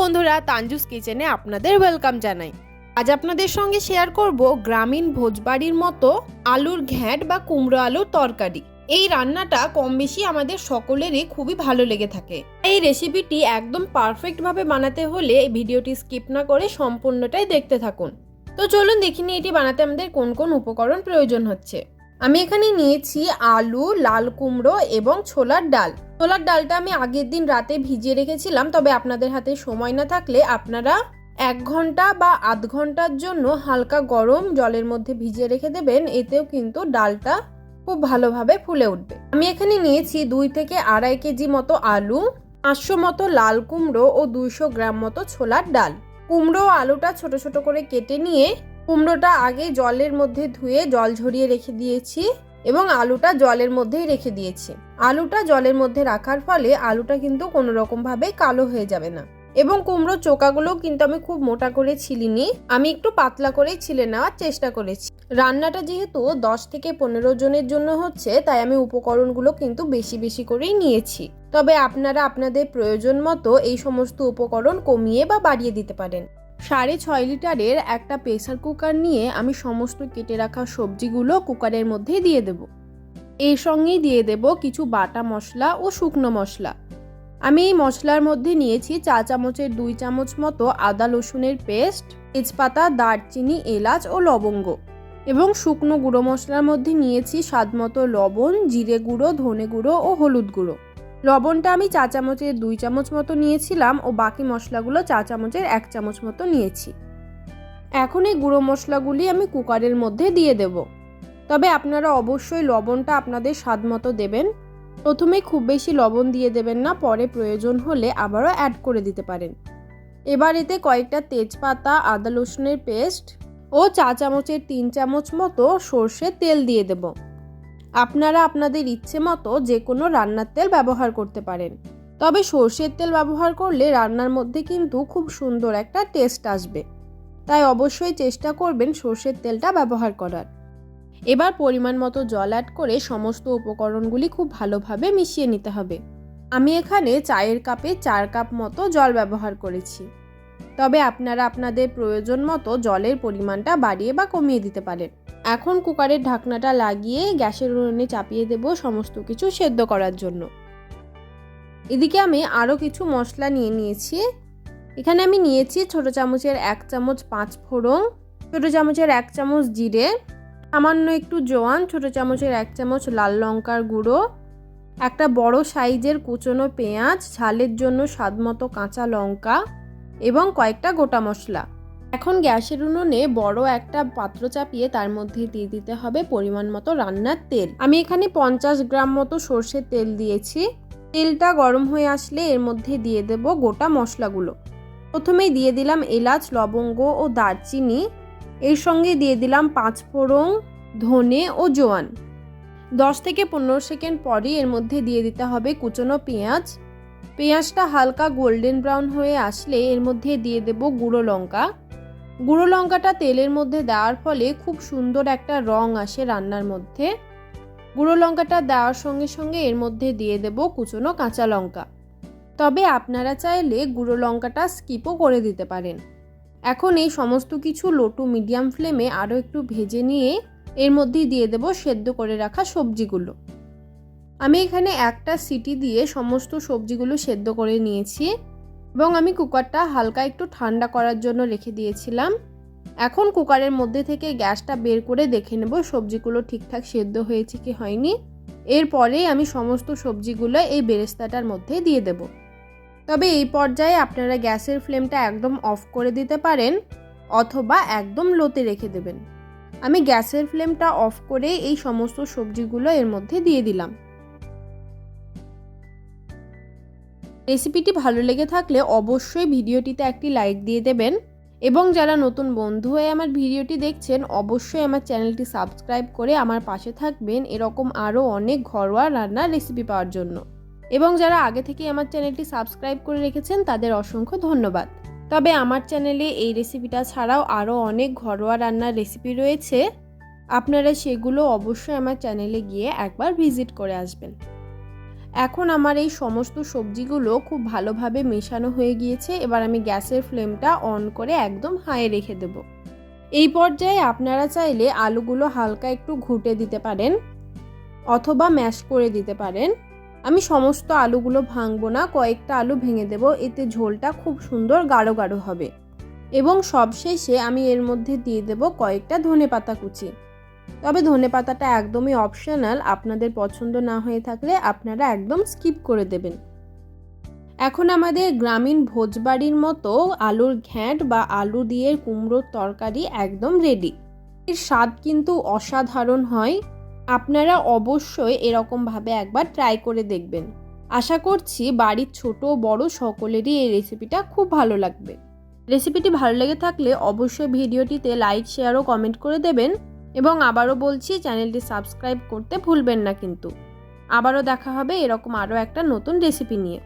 বন্ধুরা, তানজুস কিচেনে আপনাদের ওয়েলকাম জানাই। আজ আপনাদের সঙ্গে শেয়ার করব গ্রামীণ ভোজবাড়ির মতো আলুর ঘ্যাঁট বা কুমড়ো আলুর তরকারি। এই রান্নাটা কম বেশি আমাদের সকলেরই খুবই ভালো লেগে থাকে। এই রেসিপিটি একদম পারফেক্টভাবে বানাতে হলে এই ভিডিওটি স্কিপ না করে সম্পূর্ণটাই দেখতে থাকুন। তো চলুন দেখিনি এটি বানাতে আমাদের কোন কোন উপকরণ প্রয়োজন হচ্ছে। আমি এখানে নিয়েছি আলু, লাল কুমড়ো এবং ছোলার ডাল। ছোলার ডালটা আমি আগের দিন রাতে ভিজিয়ে রেখেছিলাম, তবে আপনাদের হাতে সময় না থাকলে আপনারা এক ঘণ্টা বা আধ ঘণ্টার জন্য হালকা গরম জলের মধ্যে ভিজিয়ে রেখে দেবেন, এতেও কিন্তু ডালটা খুব ভালোভাবে ফুলে উঠবে। আমি এখানে নিয়েছি দুই থেকে আড়াই কেজি মতো আলু, পাঁচশো মতো লাল কুমড়ো ও দুইশো গ্রাম মতো ছোলার ডাল। কুমড়ো আলুটা ছোট ছোট করে কেটে নিয়ে কুমড়োটা আগে জলের মধ্যে ধুয়ে জল ঝরিয়ে রেখে দিয়েছি এবং আলুটা জলের মধ্যেই রেখে দিয়েছি। আলুটা জলের মধ্যে রাখার ফলে আলুটা কিন্তু কোনো রকমভাবে কালো হয়ে যাবে না। এবং কুমড়োর চোকাগুলো কিন্তু আমি খুব মোটা করে ছিলিনি, আমি একটু পাতলা করেই ছিলে নেওয়ার চেষ্টা করেছি। রান্নাটা যেহেতু দশ থেকে পনেরো জনের জন্য হচ্ছে, তাই আমি উপকরণগুলো কিন্তু বেশি বেশি করেই নিয়েছি। তবে আপনারা আপনাদের প্রয়োজন মতো এই সমস্ত উপকরণ কমিয়ে বা বাড়িয়ে দিতে পারেন। সাড়ে ছয় লিটারের একটা প্রেসার কুকার নিয়ে আমি সমস্ত কেটে রাখা সবজিগুলো কুকারের মধ্যে দিয়ে দেব। এর সঙ্গেই দিয়ে দেব কিছু বাটা মশলা ও শুকনো মশলা। আমি এই মশলার মধ্যে নিয়েছি চা চামচের দুই চামচ মতো আদা রসুনের পেস্ট, তেজপাতা, দারচিনি, এলাচ ও লবঙ্গ এবং শুকনো গুঁড়ো মশলার মধ্যে নিয়েছি স্বাদ মতো লবণ, জিরে গুঁড়ো, ধনে গুঁড়ো ও হলুদ গুঁড়ো। লবণটা আমি চা চামচের দুই চামচ মতো নিয়েছিলাম ও বাকি মশলাগুলো চা চামচের এক চামচ মতো নিয়েছি। এখন এই গুঁড়ো মশলাগুলি আমি কুকারের মধ্যে দিয়ে দেব। তবে আপনারা অবশ্যই লবণটা আপনাদের স্বাদ মতো দেবেন। প্রথমে খুব বেশি লবণ দিয়ে দেবেন না, পরে প্রয়োজন হলে আবারও অ্যাড করে দিতে পারেন। এবার এতে কয়েকটা তেজপাতা, আদা রসুনের পেস্ট ও চা চামচের তিন চামচ মতো সর্ষের তেল দিয়ে দেব। আপনারা আপনাদের ইচ্ছে মতো যে কোনো রান্নার তেল ব্যবহার করতে পারেন। তবে সর্ষের তেল ব্যবহার করলে রান্নার মধ্যে কিন্তু খুব সুন্দর একটা টেস্ট আসবে। তাই অবশ্যই চেষ্টা করবেন সর্ষের তেলটা ব্যবহার করার। এবার পরিমাণ মতো জল অ্যাড করে সমস্ত উপকরণগুলি খুব ভালোভাবে মিশিয়ে নিতে হবে। আমি এখানে চায়ের কাপে চার কাপ মতো জল ব্যবহার করেছি। তবে আপনারা আপনাদের প্রয়োজন মতো জলের পরিমাণটা বাড়িয়ে বা কমিয়ে দিতে পারেন। এখন কুকারের ঢাকনাটা লাগিয়ে গ্যাসের উনুনে চাপিয়ে দেব সমস্ত কিছু সেদ্ধ করার জন্য। এদিকে আমি আরও কিছু মশলা নিয়ে নিয়েছি। এখানে আমি নিয়েছি ছোট চামচের এক চামচ পাঁচ ফোড়ন, ছোট চামচের এক চামচ জিরে, সামান্য একটু জোয়ান, ছোট চামচের এক চামচ লাল লঙ্কার গুঁড়ো, একটা বড় সাইজের কুচনো পেঁয়াজ, ঝালের জন্য স্বাদমতো কাঁচা লঙ্কা এবং কয়েকটা গোটা মশলা। এখন গ্যাসের উনুনে বড় একটা পাত্র চাপিয়ে তার মধ্যে দিয়ে দিতে হবে পরিমাণ মতো রান্নার তেল। আমি এখানে পঞ্চাশ গ্রাম মতো সর্ষের তেল দিয়েছি। তেলটা গরম হয়ে আসলে এর মধ্যে দিয়ে দেব গোটা মশলাগুলো। প্রথমেই দিয়ে দিলাম এলাচ, লবঙ্গ ও দারচিনি। এর সঙ্গে দিয়ে দিলাম পাঁচ ফোড়ন, ধনে ও জোয়ান। দশ থেকে পনেরো সেকেন্ড পরই এর মধ্যে দিয়ে দিতে হবে কুচনো পেঁয়াজ। পেঁয়াজটা হালকা গোল্ডেন ব্রাউন হয়ে আসলে এর মধ্যে দিয়ে দেব গুঁড়ো লঙ্কা। গুঁড়ো লঙ্কাটা তেলের মধ্যে দেওয়ার ফলে খুব সুন্দর একটা রং আসে রান্নার মধ্যে। গুঁড়ো লঙ্কাটা দেওয়ার সঙ্গে সঙ্গে এর মধ্যে দিয়ে দেব কুচনো কাঁচা লঙ্কা। তবে আপনারা চাইলে গুঁড়ো লঙ্কাটা স্কিপও করে দিতে পারেন। এখন এই সমস্ত কিছু লো টু মিডিয়াম ফ্লেমে আরও একটু ভেজে নিয়ে এর মধ্যেই দিয়ে দেব সেদ্ধ করে রাখা সবজিগুলো। আমি এখানে একটা সিটি দিয়ে সমস্ত সবজিগুলো সেদ্ধ করে নিয়েছি এবং আমি কুকারটা হালকা একটু ঠান্ডা করার জন্য রেখে দিয়েছিলাম। এখন কুকারের মধ্যে থেকে গ্যাসটা বের করে দেখে নেব সবজিগুলো ঠিকঠাক সেদ্ধ হয়েছে কি হয়নি। এরপরে আমি সমস্ত সবজিগুলো এই বেরেস্তাটার মধ্যে দিয়ে দেব। তবে এই পর্যায়ে আপনারা গ্যাসের ফ্লেমটা একদম অফ করে দিতে পারেন অথবা একদম লোতে রেখে দেবেন। আমি গ্যাসের ফ্লেমটা অফ করে এই সমস্ত সবজিগুলো এর মধ্যে দিয়ে দিলাম। রেসিপিটি ভালো লেগে থাকলে অবশ্যই ভিডিওটিতে একটি লাইক দিয়ে দেবেন। এবং যারা নতুন বন্ধু হয়ে আমার ভিডিওটি দেখছেন, অবশ্যই আমার চ্যানেলটি সাবস্ক্রাইব করে আমার পাশে থাকবেন। এরকম আরও অনেক ঘরোয়া রান্নার রেসিপি পাওয়ার জন্য। এবং যারা আগে থেকে আমার চ্যানেলটি সাবস্ক্রাইব করে রেখেছেন, তাদের অসংখ্য ধন্যবাদ। তবে আমার চ্যানেলে এই রেসিপিটা ছাড়াও আরও অনেক ঘরোয়া রান্নার রেসিপি রয়েছে। আপনারা সেগুলো অবশ্যই আমার চ্যানেলে গিয়ে একবার ভিজিট করে আসবেন। এখন আমার এই সমস্ত সবজিগুলো খুব ভালোভাবে মেশানো হয়ে গিয়েছে, এবার আমি গ্যাসের ফ্লেমটা অন করে একদম হাই রেখে দেব। এই পর্যায়ে আপনারা চাইলে আলুগুলো হালকা একটু ঘুটে দিতে পারেন অথবা ম্যাশ করে দিতে পারেন। আমি সমস্ত আলুগুলো ভাঙবো না, কয়েকটা আলু ভেঙে দেব, এতে ঝোলটা খুব সুন্দর গাঢ় গাঢ় হবে। এবং সবশেষে আমি এর মধ্যে দিয়ে দেব কয়েকটা ধনে পাতা কুচি। তবে ধনে পাতাটা একদমই অপশনাল আপনাদের পছন্দ না হয়ে থাকলে আপনারা একদম স্কিপ করে দেবেন। এখন আমাদের গ্রামীণ ভোজবাড়ির মতো আলুর ঘ্যাঁট বা আলু দিয়ে কুমড়োর তরকারি একদম রেডি এর স্বাদ কিন্তু অসাধারণ হয়। আপনারা অবশ্যই এরকমভাবে একবার ট্রাই করে দেখবেন। আশা করছি বাড়ির ছোট বড় সকলেরই এই রেসিপিটা খুব ভালো লাগবে। রেসিপিটি ভালো লেগে থাকলে অবশ্যই ভিডিওটিতে লাইক শেয়ার ও কমেন্ট করে দেবেন। এবং আবারও বলছি, চ্যানেলটি সাবস্ক্রাইব করতে ভুলবেন না কিন্তু। আবারও দেখা হবে এরকম আরও একটা নতুন রেসিপি নিয়ে।